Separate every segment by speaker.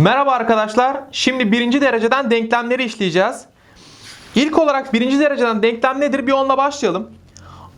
Speaker 1: Merhaba arkadaşlar. Şimdi birinci dereceden denklemleri işleyeceğiz. İlk olarak birinci dereceden denklem nedir? Bir onunla başlayalım.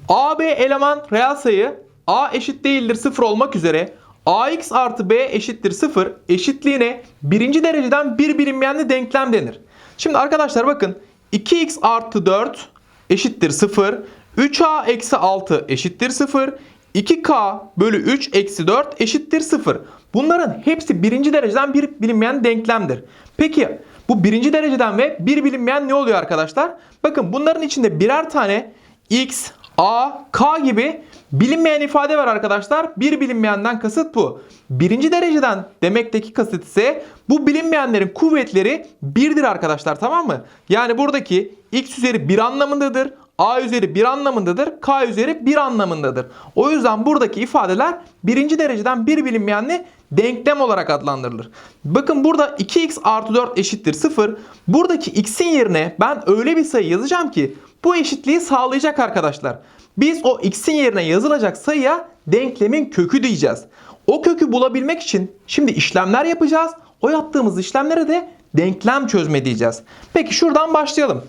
Speaker 1: AB eleman reel sayı A eşit değildir 0 olmak üzere AX artı B eşittir 0 eşitliğine birinci dereceden bir bilinmeyenli denklem denir. Şimdi arkadaşlar bakın 2x artı 4 eşittir 0 3a eksi 6 eşittir 0 2k bölü 3 eksi 4 eşittir 0. Bunların hepsi birinci dereceden bir bilinmeyen denklemdir. Peki bu birinci dereceden ve bir bilinmeyen ne oluyor arkadaşlar? Bakın bunların içinde birer tane x, a, k gibi bilinmeyen ifade var arkadaşlar. Bir bilinmeyenden kasıt bu. Birinci dereceden demekteki kasıt ise bu bilinmeyenlerin kuvvetleri birdir arkadaşlar tamam mı? Yani buradaki x üzeri 1 anlamındadır. A üzeri 1 anlamındadır. K üzeri 1 anlamındadır. O yüzden buradaki ifadeler birinci dereceden bir bilinmeyenli denklem olarak adlandırılır. Bakın burada 2x artı 4 eşittir 0. Buradaki x'in yerine ben öyle bir sayı yazacağım ki bu eşitliği sağlayacak arkadaşlar. Biz o x'in yerine yazılacak sayıya denklemin kökü diyeceğiz. O kökü bulabilmek için şimdi işlemler yapacağız. O yaptığımız işlemlere de denklem çözme diyeceğiz. Peki şuradan başlayalım.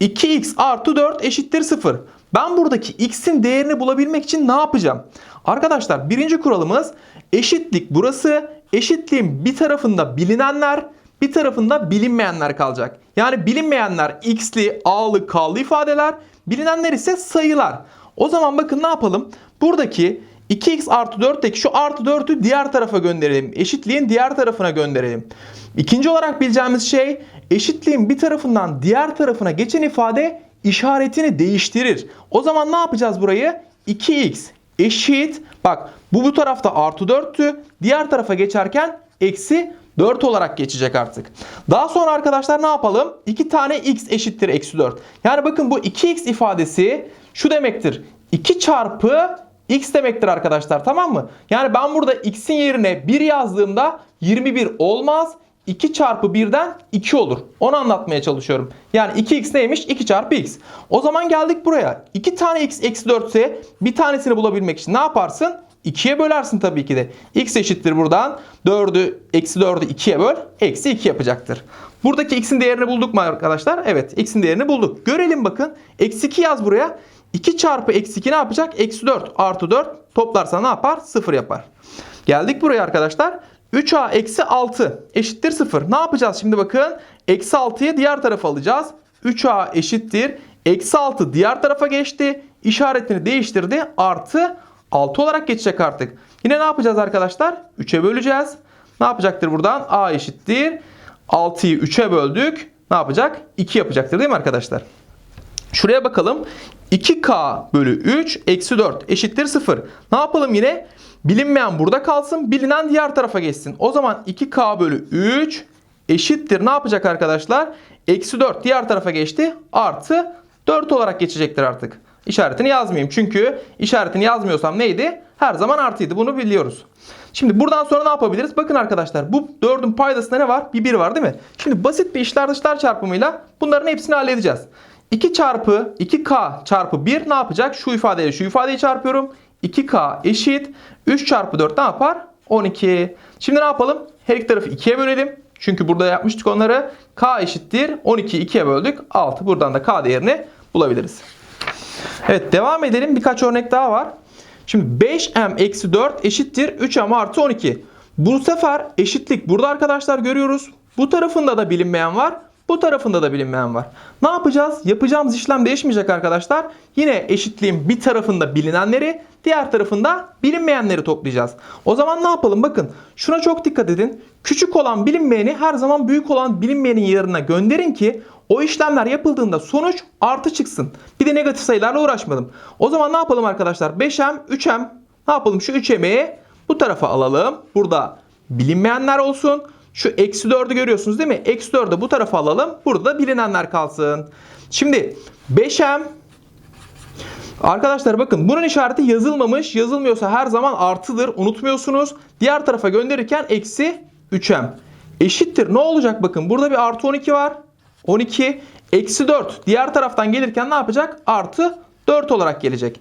Speaker 1: 2x artı 4 eşittir 0. Ben buradaki x'in değerini bulabilmek için ne yapacağım? Arkadaşlar birinci kuralımız eşitlik burası. Eşitliğin bir tarafında bilinenler bir tarafında bilinmeyenler kalacak. Yani bilinmeyenler x'li, a'lı, k'lı ifadeler. Bilinenler ise sayılar. O zaman bakın ne yapalım? Buradaki 2x artı 4'teki şu artı 4'ü diğer tarafa gönderelim. Eşitliğin diğer tarafına gönderelim. İkinci olarak bileceğimiz şey eşitliğin bir tarafından diğer tarafına geçen ifade işaretini değiştirir. O zaman ne yapacağız burayı? 2x eşit bak bu bu tarafta artı 4'tü. Diğer tarafa geçerken eksi 4 olarak geçecek artık. Daha sonra arkadaşlar ne yapalım? 2 tane x eşittir eksi 4. Yani bakın bu 2x ifadesi şu demektir. 2 çarpı x demektir arkadaşlar tamam mı? Yani ben burada x'in yerine 1 yazdığımda 21 olmaz. 2 çarpı 1'den 2 olur. Onu anlatmaya çalışıyorum. Yani 2x neymiş? 2 çarpı x. O zaman geldik buraya. 2 tane x eksi 4 ise bir tanesini bulabilmek için ne yaparsın? 2'ye bölersin tabii ki de. x eşittir buradan. 4'ü eksi 4'ü 2'ye böl. Eksi 2 yapacaktır. Buradaki x'in değerini bulduk mu arkadaşlar? Evet x'in değerini bulduk. Görelim bakın. Eksi 2 yaz buraya. 2 çarpı eksi 2 ne yapacak? Eksi 4 artı 4 toplarsa ne yapar? 0 yapar. Geldik buraya arkadaşlar. 3a eksi 6 eşittir 0. Ne yapacağız şimdi bakın. Eksi 6'yı diğer tarafa alacağız. 3a eşittir. Eksi 6 diğer tarafa geçti. İşaretini değiştirdi. Artı 6 olarak geçecek artık. Yine ne yapacağız arkadaşlar? 3'e böleceğiz. Ne yapacaktır buradan? a eşittir. 6'yı 3'e böldük. Ne yapacak? 2 yapacaktır değil mi arkadaşlar? Şuraya bakalım. 2k bölü 3 eksi 4 eşittir 0. Ne yapalım yine? Bilinmeyen burada kalsın. Bilinen diğer tarafa geçsin. O zaman 2k bölü 3 eşittir. Ne yapacak arkadaşlar? Eksi 4 diğer tarafa geçti. Artı 4 olarak geçecektir artık. İşaretini yazmayayım. Çünkü işaretini yazmıyorsam neydi? Her zaman artıydı. Bunu biliyoruz. Şimdi buradan sonra ne yapabiliriz? Bakın arkadaşlar bu 4'ün paydasında ne var? Bir 1 var değil mi? Şimdi basit bir işler dışlar çarpımıyla bunların hepsini halledeceğiz. 2 çarpı 2k çarpı 1 ne yapacak? Şu ifadeyle şu ifadeyi çarpıyorum. 2k eşit 3 çarpı 4 ne yapar? 12. Şimdi ne yapalım? Her iki tarafı 2'ye bölelim. Çünkü burada yapmıştık onları. k eşittir 12'yi 2'ye böldük. 6. Buradan da k değerini bulabiliriz. Evet devam edelim. Birkaç örnek daha var. Şimdi 5m eksi 4 eşittir 3m artı 12. Bu sefer eşitlik burada arkadaşlar görüyoruz. Bu tarafında da bilinmeyen var. Bu tarafında da bilinmeyen var. Ne yapacağız? Yapacağımız işlem değişmeyecek arkadaşlar. Yine eşitliğin bir tarafında bilinenleri, diğer tarafında bilinmeyenleri toplayacağız. O zaman ne yapalım? Bakın şuna çok dikkat edin. Küçük olan bilinmeyeni her zaman büyük olan bilinmeyenin yerine gönderin ki o işlemler yapıldığında sonuç artı çıksın. Bir de negatif sayılarla uğraşmadım. O zaman ne yapalım arkadaşlar? 5m, 3m. Ne yapalım? Şu 3m'i bu tarafa alalım. Burada bilinmeyenler olsun. Şu eksi 4'ü görüyorsunuz değil mi? Eksi 4'ü bu tarafa alalım. Burada da bilinenler kalsın. Şimdi 5m Arkadaşlar bakın bunun işareti yazılmamış. Yazılmıyorsa her zaman artıdır. Unutmuyorsunuz. Diğer tarafa gönderirken eksi 3m. Eşittir. Ne olacak bakın. Burada bir artı 12 var. 12. Eksi 4. Diğer taraftan gelirken ne yapacak? Artı 4 olarak gelecek.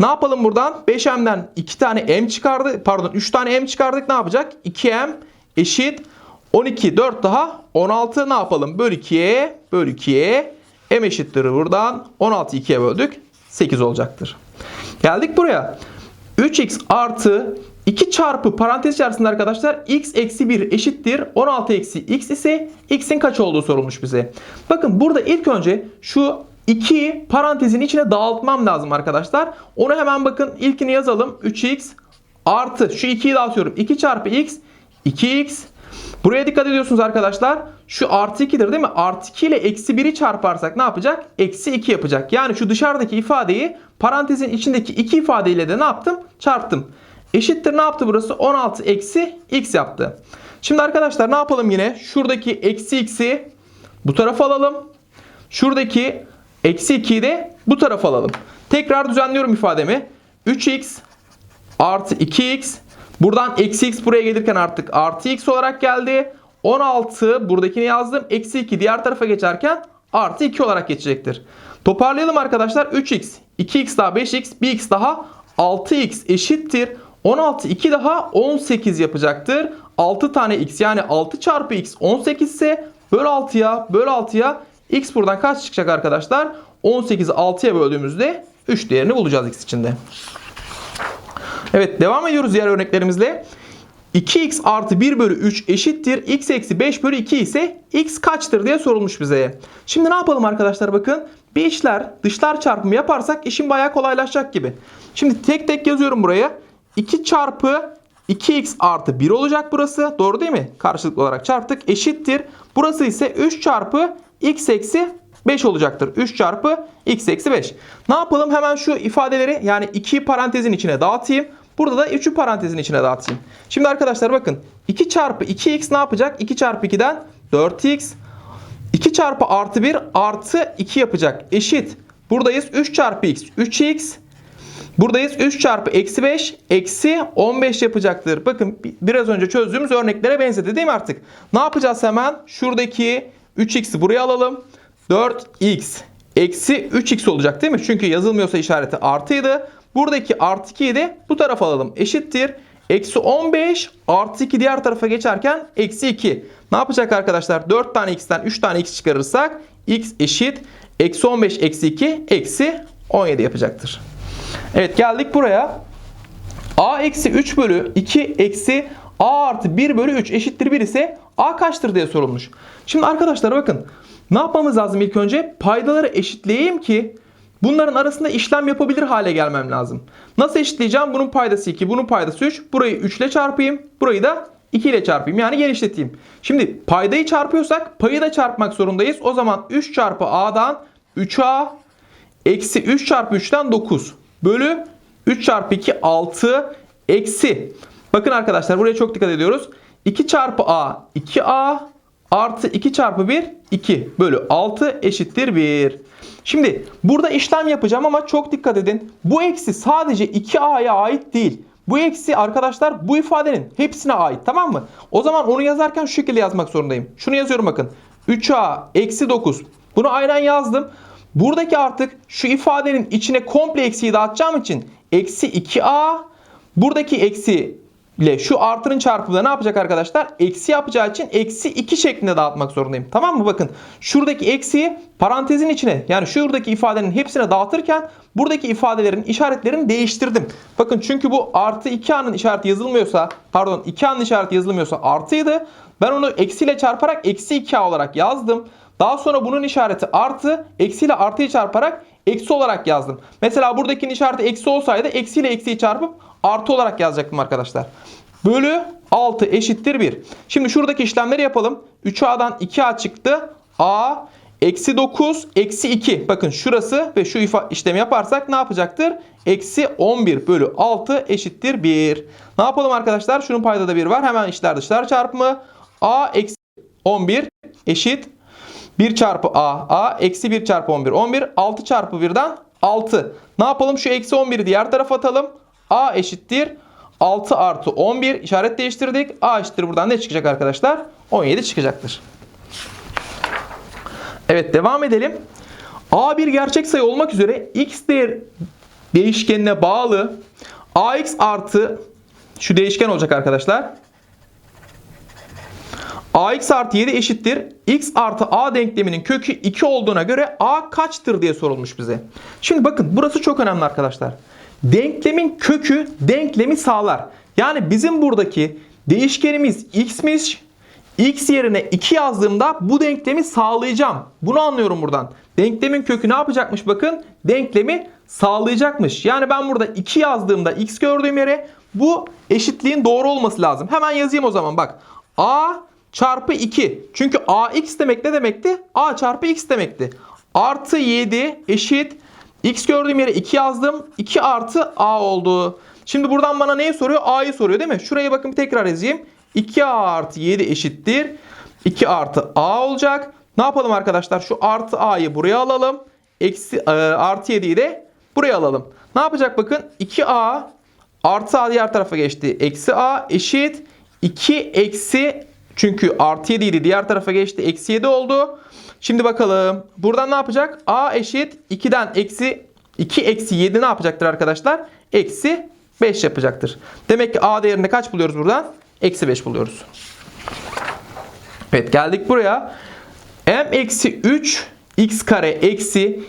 Speaker 1: Ne yapalım buradan? 5m'den 2 tane m çıkardı. Pardon 3 tane m çıkardık. Ne yapacak? 2m eşit 12, 4 daha 16 ne yapalım? Böl 2'ye, böl 2'ye. M eşittir buradan. 16 2'ye böldük. 8 olacaktır. Geldik buraya. 3x artı 2 çarpı parantez içerisinde arkadaşlar x eksi 1 eşittir 16 eksi x ise x'in kaç olduğu sorulmuş bize. Bakın burada ilk önce şu 2'yi parantezin içine dağıtmam lazım arkadaşlar. Onu hemen bakın ilkini yazalım. 3x artı şu 2'yi dağıtıyorum. 2 çarpı x 2x Buraya dikkat ediyorsunuz arkadaşlar. Şu artı 2'dir değil mi? Artı 2 ile eksi 1'i çarparsak ne yapacak? Eksi 2 yapacak. Yani şu dışarıdaki ifadeyi parantezin içindeki iki ifadeyle de ne yaptım? Çarptım. Eşittir ne yaptı burası? 16 eksi x yaptı. Şimdi arkadaşlar ne yapalım yine? Şuradaki eksi x'i bu tarafa alalım. Şuradaki eksi 2'yi de bu tarafa alalım. Tekrar düzenliyorum ifademi. 3x artı 2x Buradan eksi x buraya gelirken artık artı x olarak geldi. 16 buradakini yazdım. Eksi 2 diğer tarafa geçerken artı 2 olarak geçecektir. Toparlayalım arkadaşlar. 3x, 2x daha 5x, 1x daha 6x eşittir. 16, 2 daha 18 yapacaktır. 6 tane x yani 6 çarpı x 18 ise böl 6'ya böl 6'ya x buradan kaç çıkacak arkadaşlar? 18'i 6'ya böldüğümüzde 3 değerini bulacağız x içinde. Evet devam ediyoruz diğer örneklerimizle. 2x artı 1 bölü 3 eşittir. x eksi 5 bölü 2 ise x kaçtır diye sorulmuş bize. Şimdi ne yapalım arkadaşlar bakın. Bir işler dışlar çarpımı yaparsak işin bayağı kolaylaşacak gibi. Şimdi tek tek yazıyorum buraya. 2 çarpı 2x artı 1 olacak burası. Doğru değil mi? Karşılıklı olarak çarptık. Eşittir. Burası ise 3 çarpı x eksi 5 olacaktır. 3 çarpı x eksi 5. Ne yapalım? Hemen şu ifadeleri yani 2'yi parantezin içine dağıtayım. Burada da 3'ü parantezin içine dağıtayım. Şimdi arkadaşlar bakın 2 çarpı 2x ne yapacak? 2 çarpı 2'den 4x. 2 çarpı artı 1 artı 2 yapacak. Eşit. Buradayız 3 çarpı x 3x. Buradayız 3 çarpı eksi 5 eksi 15 yapacaktır. Bakın biraz önce çözdüğümüz örneklere benzedi değil mi artık? Ne yapacağız hemen? Şuradaki 3x'i buraya alalım. 4x eksi 3x olacak değil mi? Çünkü yazılmıyorsa işareti artıydı. Buradaki artı 2'yi de bu tarafa alalım. Eşittir. Eksi 15 artı 2 diğer tarafa geçerken eksi 2. Ne yapacak arkadaşlar? 4 tane x'ten 3 tane x çıkarırsak x eşit. Eksi 15 eksi 2 eksi 17 yapacaktır. Evet geldik buraya. a eksi 3 bölü 2 eksi a artı 1 bölü 3 eşittir 1 ise a kaçtır diye sorulmuş. Şimdi arkadaşlar bakın ne yapmamız lazım ilk önce? Paydaları eşitleyeyim ki bunların arasında işlem yapabilir hale gelmem lazım. Nasıl eşitleyeceğim? Bunun paydası 2, bunun paydası 3. Burayı 3 ile çarpayım. Burayı da 2 ile çarpayım. Yani genişleteyim. Şimdi paydayı çarpıyorsak payı da çarpmak zorundayız. O zaman 3 çarpı a'dan 3a eksi 3 çarpı 3'ten 9 bölü 3 çarpı 2 6 eksi. Bakın arkadaşlar buraya çok dikkat ediyoruz. 2 çarpı a 2a artı 2 çarpı 1 2 bölü 6 eşittir 1. Şimdi burada işlem yapacağım ama çok dikkat edin. Bu eksi sadece 2a'ya ait değil. Bu eksi arkadaşlar bu ifadenin hepsine ait tamam mı? O zaman onu yazarken şu şekilde yazmak zorundayım. Şunu yazıyorum bakın. 3a eksi 9. Bunu aynen yazdım. Buradaki artık şu ifadenin içine komple eksiyi dağıtacağım için eksi 2a buradaki eksi ile şu artının çarpımı da ne yapacak arkadaşlar? Eksi yapacağı için eksi 2 şeklinde dağıtmak zorundayım. Tamam mı? Bakın şuradaki eksiyi parantezin içine yani şuradaki ifadenin hepsine dağıtırken buradaki ifadelerin işaretlerini değiştirdim. Bakın çünkü bu artı 2a'nın işareti yazılmıyorsa pardon 2a'nın işareti yazılmıyorsa artıydı. Ben onu eksiyle çarparak eksi 2a olarak yazdım. Daha sonra bunun işareti artı, eksiyle artıyı çarparak eksi olarak yazdım. Mesela buradakinin işareti eksi olsaydı eksiyle eksiyi çarpıp artı olarak yazacaktım arkadaşlar. Bölü 6 eşittir 1. Şimdi şuradaki işlemleri yapalım. 3a'dan 2a çıktı. a eksi 9 eksi 2. Bakın şurası ve şu işlemi yaparsak ne yapacaktır? Eksi 11 bölü 6 eşittir 1. Ne yapalım arkadaşlar? Şunun payda da 1 var. Hemen içler dışlar çarpımı. a eksi 11 eşit 1 çarpı a a eksi 1 çarpı 11 11 6 çarpı 1'den 6. Ne yapalım? Şu eksi 11'i diğer tarafa atalım. A eşittir 6 artı 11 işaret değiştirdik. a eşittir buradan ne çıkacak arkadaşlar? 17 çıkacaktır. Evet devam edelim. a bir gerçek sayı olmak üzere x değer değişkenine bağlı ax artı şu değişken olacak arkadaşlar. ax artı 7 eşittir. x artı a denkleminin kökü 2 olduğuna göre a kaçtır diye sorulmuş bize. Şimdi bakın burası çok önemli arkadaşlar. Denklemin kökü denklemi sağlar. Yani bizim buradaki değişkenimiz x'miş. x yerine 2 yazdığımda bu denklemi sağlayacağım. Bunu anlıyorum buradan. Denklemin kökü ne yapacakmış bakın? Denklemi sağlayacakmış. Yani ben burada 2 yazdığımda x gördüğüm yere bu eşitliğin doğru olması lazım. Hemen yazayım o zaman bak. a çarpı 2. Çünkü ax demek ne demekti? a çarpı x demekti. Artı 7 eşit. X gördüğüm yere 2 yazdım. 2 artı a oldu. Şimdi buradan bana neyi soruyor? a'yı soruyor değil mi? Şuraya bakın bir tekrar yazayım. 2a artı 7 eşittir. 2 artı a olacak. Ne yapalım arkadaşlar? Şu artı a'yı buraya alalım. Eksi, e, artı 7'yi de buraya alalım. Ne yapacak bakın? 2a artı a diğer tarafa geçti. Eksi a eşit 2 eksi çünkü artı 7 idi diğer tarafa geçti. Eksi 7 oldu. Şimdi bakalım. Buradan ne yapacak? a eşit 2'den eksi 2 eksi 7 ne yapacaktır arkadaşlar? Eksi 5 yapacaktır. Demek ki a değerini kaç buluyoruz buradan? Eksi 5 buluyoruz. Evet geldik buraya. m eksi 3 x kare eksi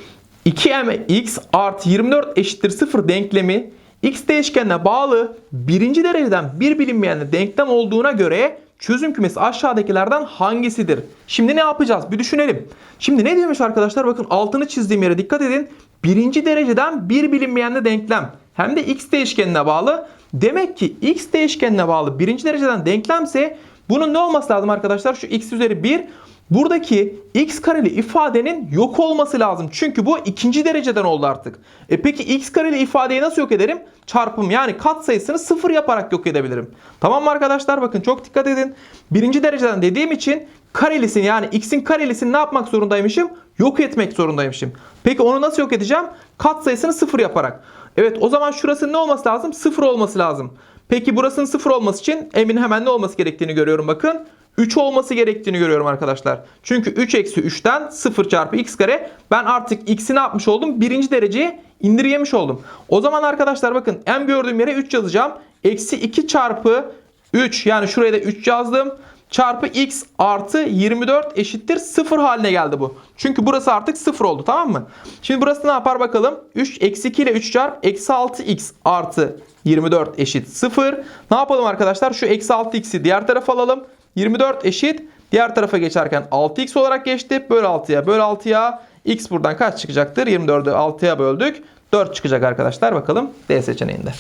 Speaker 1: 2mx artı 24 eşittir 0 denklemi x değişkenine bağlı birinci dereceden bir bilinmeyen denklem olduğuna göre çözüm kümesi aşağıdakilerden hangisidir? Şimdi ne yapacağız? Bir düşünelim. Şimdi ne diyormuş arkadaşlar? Bakın altını çizdiğim yere dikkat edin. Birinci dereceden bir bilinmeyen denklem. Hem de x değişkenine bağlı. Demek ki x değişkenine bağlı birinci dereceden denklemse bunun ne olması lazım arkadaşlar? Şu x üzeri 1 Buradaki x kareli ifadenin yok olması lazım. Çünkü bu ikinci dereceden oldu artık. E peki x kareli ifadeyi nasıl yok ederim? Çarpım yani kat sayısını sıfır yaparak yok edebilirim. Tamam mı arkadaşlar? Bakın çok dikkat edin. Birinci dereceden dediğim için karelisini yani x'in karelisini ne yapmak zorundaymışım? Yok etmek zorundaymışım. Peki onu nasıl yok edeceğim? Kat sayısını sıfır yaparak. Evet o zaman şurası ne olması lazım? Sıfır olması lazım. Peki burasının sıfır olması için emin hemen ne olması gerektiğini görüyorum bakın. 3 olması gerektiğini görüyorum arkadaşlar. Çünkü 3 eksi 3'ten 0 çarpı x kare ben artık x'i ne yapmış oldum? Birinci dereceye indirgemiş oldum. O zaman arkadaşlar bakın m gördüğüm yere 3 yazacağım. Eksi 2 çarpı 3 yani şuraya da 3 yazdım. Çarpı x artı 24 eşittir 0 haline geldi bu. Çünkü burası artık 0 oldu tamam mı? Şimdi burası ne yapar bakalım? 3 eksi 2 ile 3 çarp eksi 6x artı 24 eşit 0. Ne yapalım arkadaşlar? Şu eksi 6x'i diğer tarafa alalım. 24 eşit. Diğer tarafa geçerken 6x olarak geçti. Böl 6'ya böl 6'ya. X buradan kaç çıkacaktır? 24'ü 6'ya böldük. 4 çıkacak arkadaşlar. Bakalım D seçeneğinde.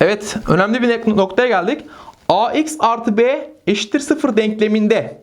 Speaker 1: Evet önemli bir noktaya geldik. ax artı b eşittir 0 denkleminde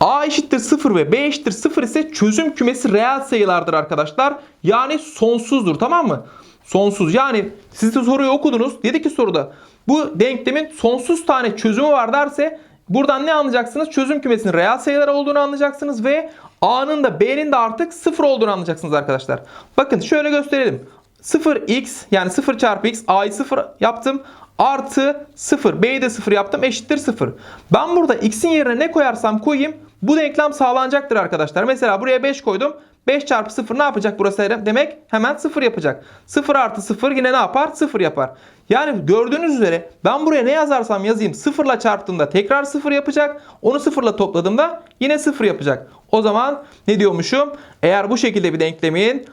Speaker 1: a eşittir 0 ve b eşittir 0 ise çözüm kümesi reel sayılardır arkadaşlar. Yani sonsuzdur tamam mı? Sonsuz yani siz de soruyu okudunuz. Dedi ki soruda bu denklemin sonsuz tane çözümü var derse buradan ne anlayacaksınız? Çözüm kümesinin reel sayılar olduğunu anlayacaksınız ve a'nın da b'nin de artık 0 olduğunu anlayacaksınız arkadaşlar. Bakın şöyle gösterelim. 0x yani 0 çarpı x a'yı 0 yaptım. Artı 0 b'yi de 0 yaptım eşittir 0. Ben burada x'in yerine ne koyarsam koyayım bu denklem sağlanacaktır arkadaşlar. Mesela buraya 5 koydum. 5 çarpı 0 ne yapacak burası demek? Hemen 0 yapacak. 0 artı 0 yine ne yapar? 0 yapar. Yani gördüğünüz üzere ben buraya ne yazarsam yazayım 0 ile çarptığımda tekrar 0 yapacak. Onu 0 ile topladığımda yine 0 yapacak. O zaman ne diyormuşum? Eğer bu şekilde bir denklemin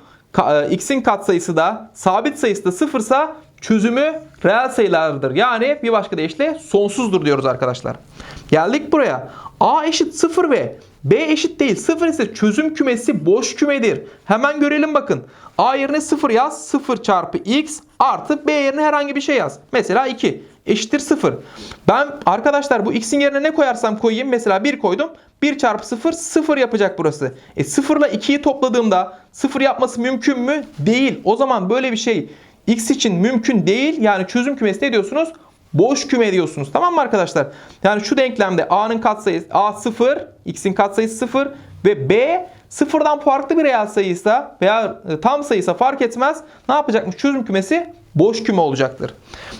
Speaker 1: x'in katsayısı da sabit sayısı da 0 ise çözümü reel sayılardır. Yani bir başka deyişle sonsuzdur diyoruz arkadaşlar. Geldik buraya. A eşit 0 ve B eşit değil. 0 ise çözüm kümesi boş kümedir. Hemen görelim bakın. A yerine 0 yaz. 0 çarpı x artı B yerine herhangi bir şey yaz. Mesela 2 eşittir 0. Ben arkadaşlar bu x'in yerine ne koyarsam koyayım. Mesela 1 koydum. 1 çarpı 0 0 yapacak burası. E 0 ile 2'yi topladığımda 0 yapması mümkün mü? Değil. O zaman böyle bir şey x için mümkün değil. Yani çözüm kümesi ne diyorsunuz? Boş küme diyorsunuz. Tamam mı arkadaşlar? Yani şu denklemde a'nın katsayısı a 0, x'in katsayısı 0 ve b sıfırdan farklı bir reel sayıysa veya e, tam sayıysa fark etmez. Ne yapacakmış? Çözüm kümesi boş küme olacaktır.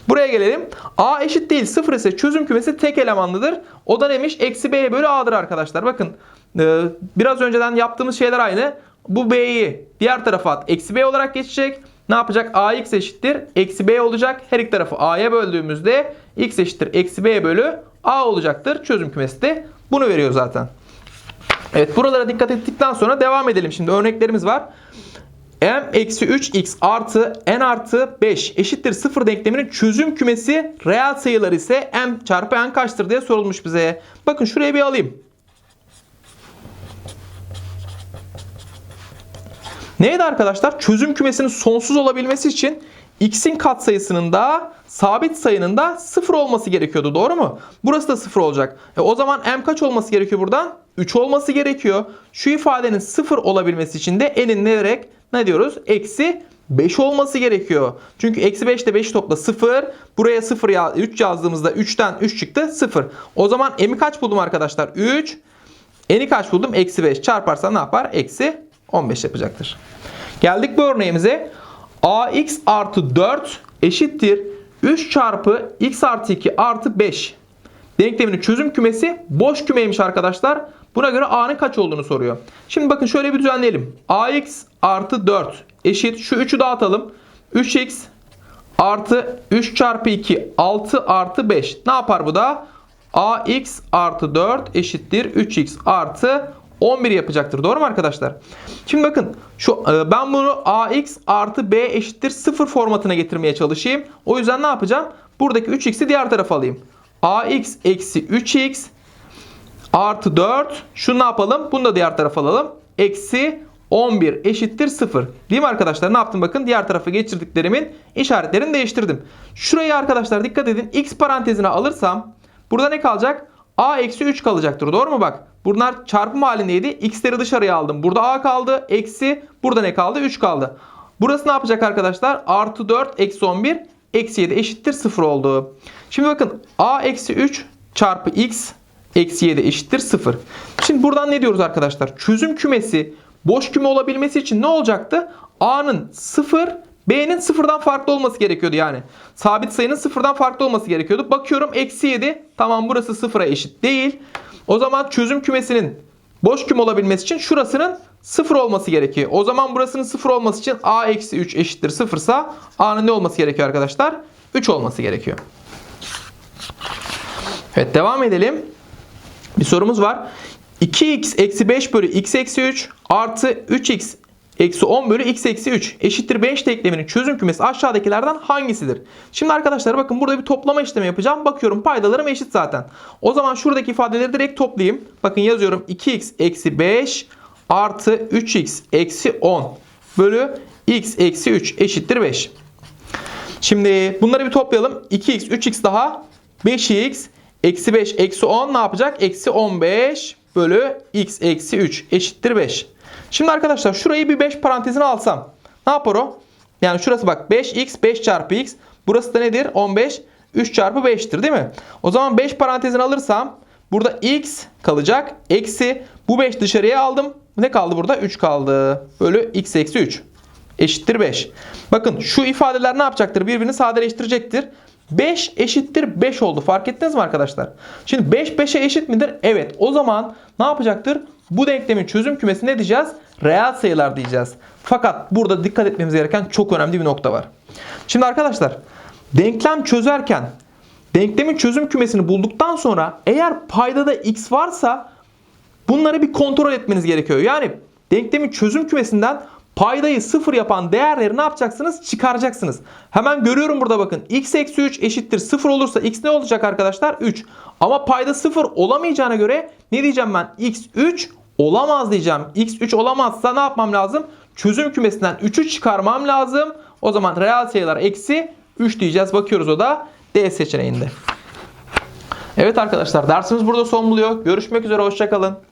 Speaker 1: Buraya gelelim. A eşit değil 0 ise çözüm kümesi tek elemanlıdır. O da neymiş? Eksi b bölü a'dır arkadaşlar. Bakın e, biraz önceden yaptığımız şeyler aynı. Bu b'yi diğer tarafa at. Eksi b olarak geçecek. Ne yapacak? ax eşittir. Eksi b olacak. Her iki tarafı a'ya böldüğümüzde x eşittir. Eksi b bölü A olacaktır. Çözüm kümesi de bunu veriyor zaten. Evet buralara dikkat ettikten sonra devam edelim. Şimdi örneklerimiz var. m eksi 3x artı n artı 5 eşittir 0 denkleminin çözüm kümesi reel sayılar ise m çarpı n kaçtır diye sorulmuş bize. Bakın şuraya bir alayım. Neydi arkadaşlar? Çözüm kümesinin sonsuz olabilmesi için x'in katsayısının da sabit sayının da 0 olması gerekiyordu. Doğru mu? Burası da 0 olacak. E o zaman m kaç olması gerekiyor buradan? 3 olması gerekiyor. Şu ifadenin 0 olabilmesi için de n'in ne direkt ne diyoruz? Eksi 5 olması gerekiyor. Çünkü eksi 5 ile 5 topla 0. Buraya 0 ya 3 yazdığımızda 3'ten 3 çıktı 0. O zaman m'i kaç buldum arkadaşlar? 3. N'i kaç buldum? Eksi 5 çarparsa ne yapar? Eksi 15 yapacaktır. Geldik bu örneğimize. ax artı 4 eşittir 3 çarpı x artı 2 artı 5. Denkleminin çözüm kümesi boş kümeymiş arkadaşlar. Buna göre a'nın kaç olduğunu soruyor. Şimdi bakın şöyle bir düzenleyelim. ax artı 4 eşit. Şu 3'ü dağıtalım. 3x artı 3 çarpı 2 6 artı 5. Ne yapar bu da? ax artı 4 eşittir 3x artı 11 yapacaktır. Doğru mu arkadaşlar? Şimdi bakın şu e, ben bunu ax artı b eşittir 0 formatına getirmeye çalışayım. O yüzden ne yapacağım? Buradaki 3x'i diğer tarafa alayım. ax eksi 3x artı 4. Şunu ne yapalım? Bunu da diğer tarafa alalım. Eksi 11 eşittir 0. Değil mi arkadaşlar? Ne yaptım bakın? Diğer tarafa geçirdiklerimin işaretlerini değiştirdim. Şurayı arkadaşlar dikkat edin. X parantezine alırsam burada ne kalacak? A eksi 3 kalacaktır. Doğru mu bak? Bunlar çarpım halindeydi. X'leri dışarıya aldım. Burada A kaldı. Eksi. Burada ne kaldı? 3 kaldı. Burası ne yapacak arkadaşlar? Artı 4 eksi 11 eksi 7 eşittir 0 oldu. Şimdi bakın A eksi 3 çarpı X eksi 7 eşittir 0. Şimdi buradan ne diyoruz arkadaşlar? Çözüm kümesi boş küme olabilmesi için ne olacaktı? A'nın 0 B'nin sıfırdan farklı olması gerekiyordu yani. Sabit sayının sıfırdan farklı olması gerekiyordu. Bakıyorum eksi 7. Tamam burası sıfıra eşit değil. O zaman çözüm kümesinin boş küme olabilmesi için şurasının sıfır olması gerekiyor. O zaman burasının sıfır olması için A eksi 3 eşittir sıfırsa A'nın ne olması gerekiyor arkadaşlar? 3 olması gerekiyor. Evet devam edelim. Bir sorumuz var. 2x eksi 5 bölü x eksi 3 artı 3x eksi 10 bölü x eksi 3 eşittir 5 denkleminin çözüm kümesi aşağıdakilerden hangisidir? Şimdi arkadaşlar bakın burada bir toplama işlemi yapacağım. Bakıyorum paydalarım eşit zaten. O zaman şuradaki ifadeleri direkt toplayayım. Bakın yazıyorum 2x eksi 5 artı 3x eksi 10 bölü x eksi 3 eşittir 5. Şimdi bunları bir toplayalım. 2x 3x daha 5x eksi 5 eksi 10 ne yapacak? Eksi 15 bölü x eksi 3 eşittir 5. Şimdi arkadaşlar şurayı bir 5 parantezine alsam. Ne yapar o? Yani şurası bak 5x 5 çarpı x. Burası da nedir? 15 3 çarpı 5'tir değil mi? O zaman 5 parantezine alırsam burada x kalacak. Eksi bu 5 dışarıya aldım. Ne kaldı burada? 3 kaldı. Bölü x eksi 3 eşittir 5. Bakın şu ifadeler ne yapacaktır? Birbirini sadeleştirecektir. 5 eşittir 5 oldu. Fark ettiniz mi arkadaşlar? Şimdi 5 5'e eşit midir? Evet. O zaman ne yapacaktır? Bu denklemin çözüm kümesi ne diyeceğiz? Reel sayılar diyeceğiz. Fakat burada dikkat etmemiz gereken çok önemli bir nokta var. Şimdi arkadaşlar denklem çözerken denklemin çözüm kümesini bulduktan sonra eğer paydada x varsa bunları bir kontrol etmeniz gerekiyor. Yani denklemin çözüm kümesinden paydayı sıfır yapan değerleri ne yapacaksınız? Çıkaracaksınız. Hemen görüyorum burada bakın. x eksi 3 eşittir 0 olursa x ne olacak arkadaşlar? 3. Ama payda 0 olamayacağına göre ne diyeceğim ben? x 3 olamaz diyeceğim. x 3 olamazsa ne yapmam lazım? Çözüm kümesinden 3'ü çıkarmam lazım. O zaman reel sayılar eksi 3 diyeceğiz. Bakıyoruz o da D seçeneğinde. Evet arkadaşlar dersimiz burada son buluyor. Görüşmek üzere hoşçakalın.